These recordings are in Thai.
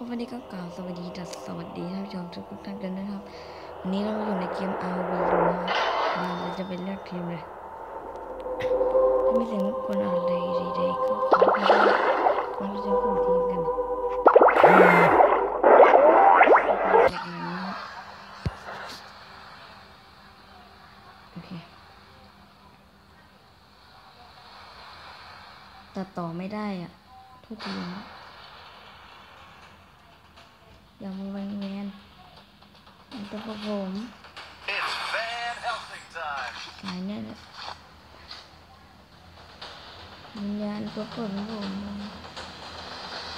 ครับวันนี้ก็กล่าวสวัสดีจัดสวัสดีท่านผู้ชมทุกท่านกันนะครับ วันนี้เราอยู่ในเกม RV นะครับเราจะเป็นเลือกทีมเลยถ้าไม่เสียงรบกวนอะไรใดๆก็ขอให้เราจะเข้าทีมกันจากนั้นนะครับโอเคตัดต่อไม่ได้อะทุกทีนะ อย่ามาแวงแวนมันจะประผม It's Van Helsing time. สายเนี่ยแหละวิญญาณตัวกดของผม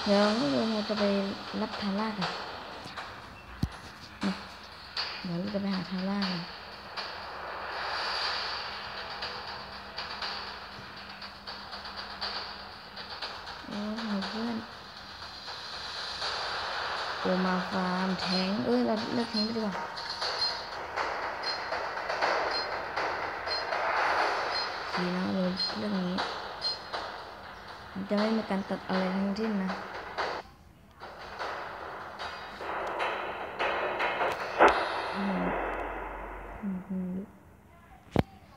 เดี๋ยวเราจะไปรับทาร่ากันนะเดี๋ยวเราจะไปหาทาร่ากัน โอมาฟาร์มแทงเอ้ยเราเลิกแทงไปดีกว่าดีนะเลยเรื่องนี้มันจะไม่มีการตัดอะไรทั้งสิ้นนะ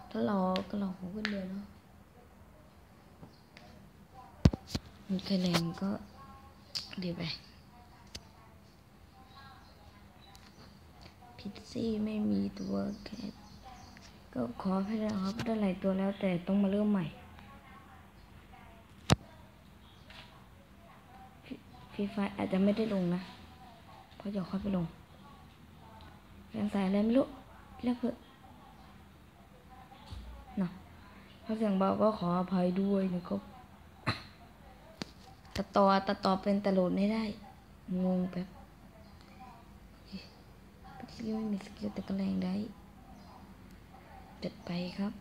ถ้าเราก็เราหูกันเดียวเนาะมันใครแรงก็เดี๋ยวไป พิซซี่ไม่มีตัวแคทก็ขอให้ได้ครับได้หลายตัวแล้วแต่ต้องมาเริ่มใหม่ฟรีไฟอาจจะไม่ได้ลงนะ เพราะเดี๋ยวค่อยไปลงเรียนสายอะไรไม่รู้เรียกเพื่อะนะถ้าเสียงเบาก็ขออภัยด้วยนะครับตัดต่อตัดต่อเป็นต่โหลดไม่ได้ งงแป๊บ กิลไม่มีสกิลแต่ก็แรงได้จัดไปครับ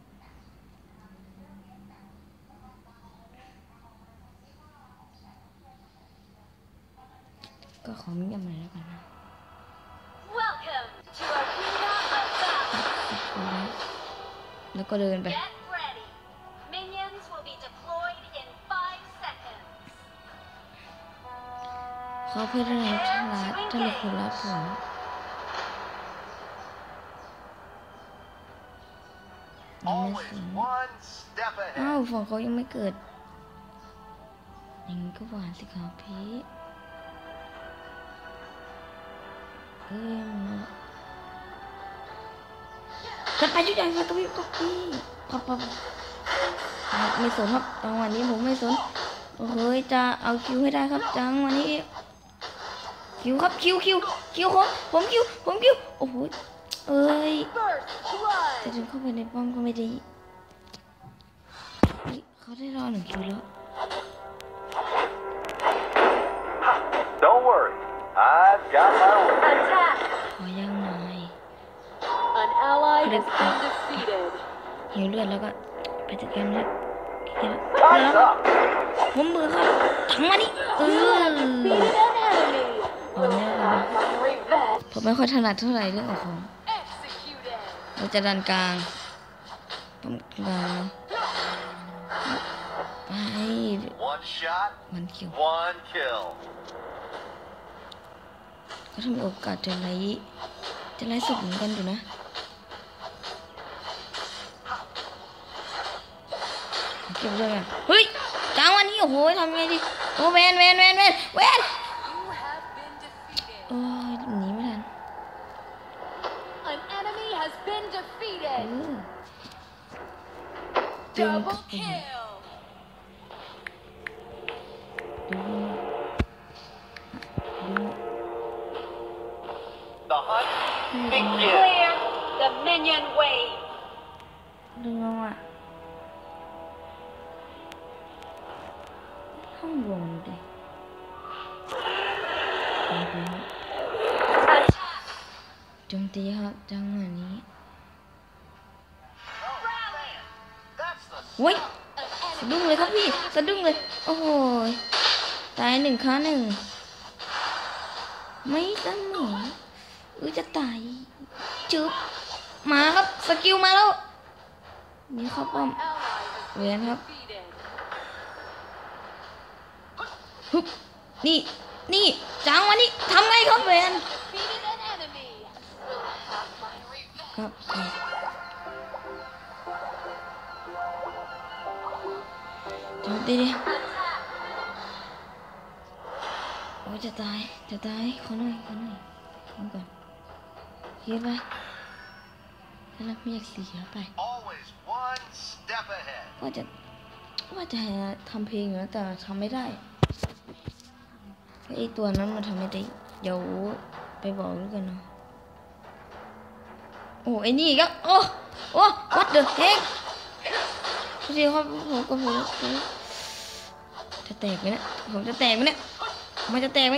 ก็ขอมีอะไรแล้วกันนะ Welcome to Arena of Battle. แล้วก็เดินไป Get ready. Minions will be deployed in five seconds. เขาเพื่อได้รับฉลาดถ้ามีคนรับผม ยังไม่ Always ถึง one step อ้าวฝั่งเขายังไม่เกิดอย่างนี้ก็หวานสิครับพี่เอ้ยมันมาจะไปชุดใหญ่ไฟกระพริบก็พี่ปับปับไม่สนครับจังหวะนี้ผมไม่สนโอ้โหจะเอาคิวให้ได้ครับจังหวะนี้คิวครับคิวคิวคิวผมผมคิวผมคิวโอ้โห เอ้ย First blood. จะเดินเข้าไปในป้อมก็ไม่ดีเฮ้ยเขาได้รอหนึ่งคิวแล้ว Don't worry. I've got my way. Attack. ขอยังหน่อย An ally has been defeated. หิวเลือดแล้วก็ไปจัดการเลือดเลือด Time's up. ผมเบื่อครับทั้งวันนี้เออ Defeated an enemy. เอาแน่เลยนะ My revenge. ผมไม่ค่อยถนัดเท่าไหร่เรื่องของของ Executed. เราจะดันกลางป้อมกลางไป One shot, มันเขียว one kill. ก็ถ้ามีโอกาสจะไล่จะไล่สดเหมือนกันอยู่นะเก็บเลยอะเฮ้ยกลางวันนี้โอ้โหทำไงดีโอ้แวนแวนแวนแวนแวน You have been defeated. โอ้ยหนีไม่ทัน An enemy has been เอ defeated. อจึง Double กับผม kill. ดูดู The hunt ดู begins. Clear the minion wave. ดูอะข้าง ตีครับจังหวะนี้ Rally. That's the เว้ย An สะ enemy ดุ้งเลยครับพี่สะดุ้งเลย โอ้โหยตายหนึ่งค้าหนึ่งไม่เสมอเออจะตายจึ๊บมาครับสกิลมาแล้วนี่ครับป้อม ally has เวียนครับ defeated. ฮึบนี่นี่จังวันนี้ทำไงครับ โจมตีดิโอ้ยจะตาย จะตาย ขอหน่อย ขอหน่อยขอก่อนยืดไปถ้าเราไม่อยากเสียไป Always one step ahead. ว่าจะ ว่าจะทำเพลงอยู่นะแต่ทำไม่ได้ไอตัวนั้นมันทำไม่ได้ เดี๋ยวไปบอกด้วยกันเนาะ โอ้ไอ้นี่อีก็โอ้ โอ้ what the heck ดูสิครับผมก็ผมผม จะแตกไหมเนี่ยผมจะแตกไหมเนี่ยมันจะแตกไหม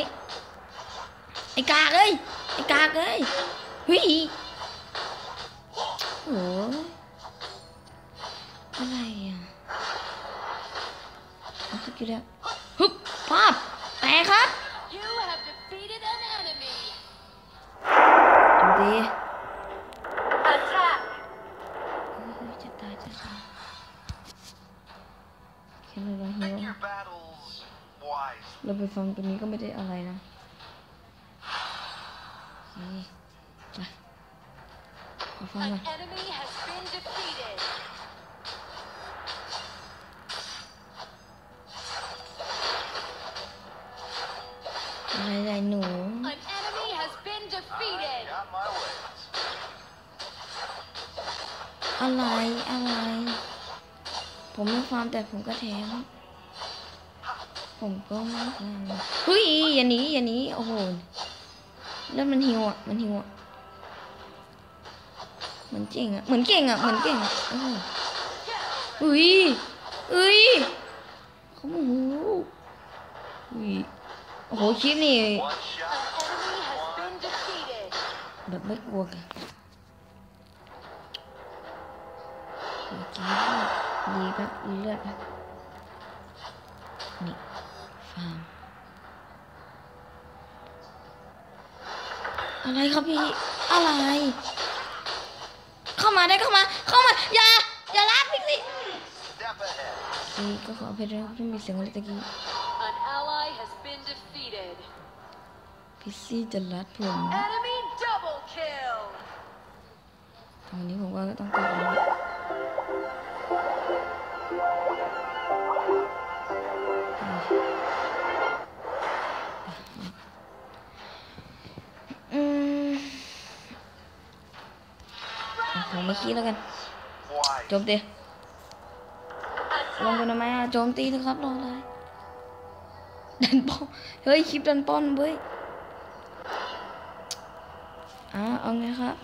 ไอ้กากเอ้ยไอ้กากเอ้ยเฮ้ยโอ้อะไรอะเอาสกิลแล้วฮึบภาพแตกครับ You เราไปฟังตัวนี้ก็ไม่ได้อะไรนะโอเคไปขอฟัง An ก่อน enemy has been defeated. อะไรอะไรหนู An enemy has been defeated. Got my ways. อะไรอะไร ผมไม่ฟาร์มแต่ผมก็แถม ผมก็ไม่ฟาร์มเฮ้ยอย่าหนีอย่าหนีโอ้โหแล้วมันหิวอะมันหิวอะเหมือนเก่งอะเหมือนเก่งอะเหมือนเก่งอะอุ้ยอุ้ยเขาโอ้โหอุ้ยโอ้โหคลิปนี่แบบไม่กลัวกันดีครับเลือดครับ ฟาร์มอะไรครับพี่ อะไร เข้ามาได้เข้ามา เข้ามา อย่า อย่าลากพี่สิ Step ahead. นี่ก็ขออภัยด้วยนะครับที่มีเสียงอะไรตะกี้ An ally has been defeated. พี่ซี่จะรัดผม Enemy double kill. วันนี้ผมว่าก็ต้องกลับแล้ว อืมเอาผมไม่คิดแล้วกัน Wise. โจมตีลงกันทำไมอะโจมตีเถอะครับรออะไรดันป้อนเฮ้ยคลิปดันป้อนเว้ยอ่าเอาไงครับ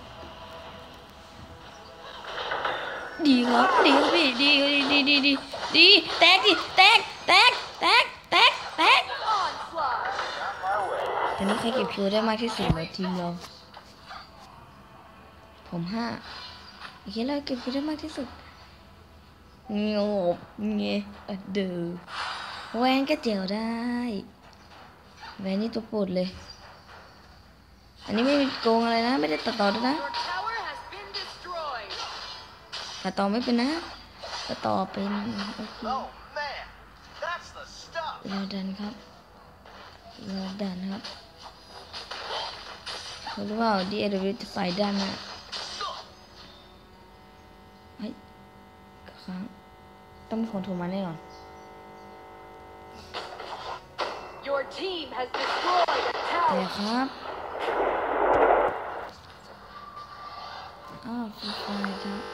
ดีครับดีครับพี่ดีดีดีดี ดีแตกดิแตกแตกแตกแตกแตกตอนนี้ใครเก็บคิวได้มากที่สุดในทีมเรา ผมห้าโอเคเราเก็บคิวได้มากที่สุดเงียบเงี้ยเดือแหวนก็เจียวได้แหวนนี่ตัวโปรดเลย อันนี้ไม่มีโกงอะไรนะ ไม่ได้ตัดต่อด้วยนะตัดต่อไม่เป็นนะ ตัดต่อเป็นโอเค Oh man, that's the stuff. เราดันครับเราดันครับเขารู้ว่าดีเอเดวิจะใส่ดันนะเฮ้ยครั้างต้องมีคนโทรมาแน่นอน Your team has destroyed a แต่ tower. ครับอ้าวฟรีไฟครับ